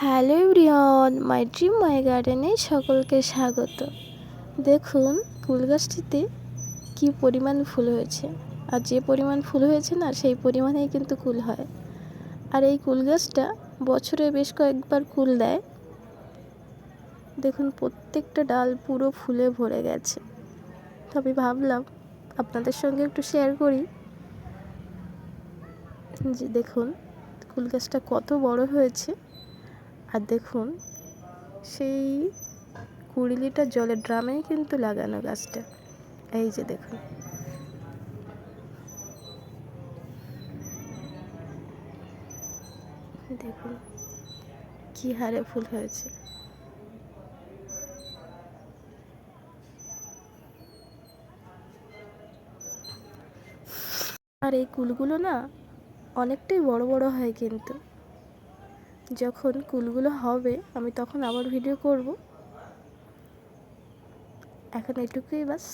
Hello রিয়ন my dream মাই গার্ডেনে সকলকে স্বাগত। দেখুন কুল গাছটিতে কী পরিমাণ ফুল হয়েছে। আর যে পরিমাণ ফুল হয়েছে না, সেই পরিমাণেই কিন্তু কুল হয়। আর এই কুল গাছটা বছরে বেশ কয়েকবার কুল দেয়। দেখুন, প্রত্যেকটা ডাল পুরো ফুলে ভরে গেছে। তো আমি ভাবলাম, আপনাদের সঙ্গে একটু শেয়ার করি। যে দেখুন, কুল গাছটা কত বড় হয়েছে। আর দেখুন, সেই কুড়ি লিটার জলের ড্রামেই কিন্তু লাগানো গাছটা। এই যে দেখুন। দেখুন, কি হারে ফুল হয়েছে। আর এই কুলগুলো না অনেকটাই বড় বড় হয় কিন্তু। যখন কুলগুলো হবে আমি তখন আবার ভিডিও করব। এখন এটুকুই বাস।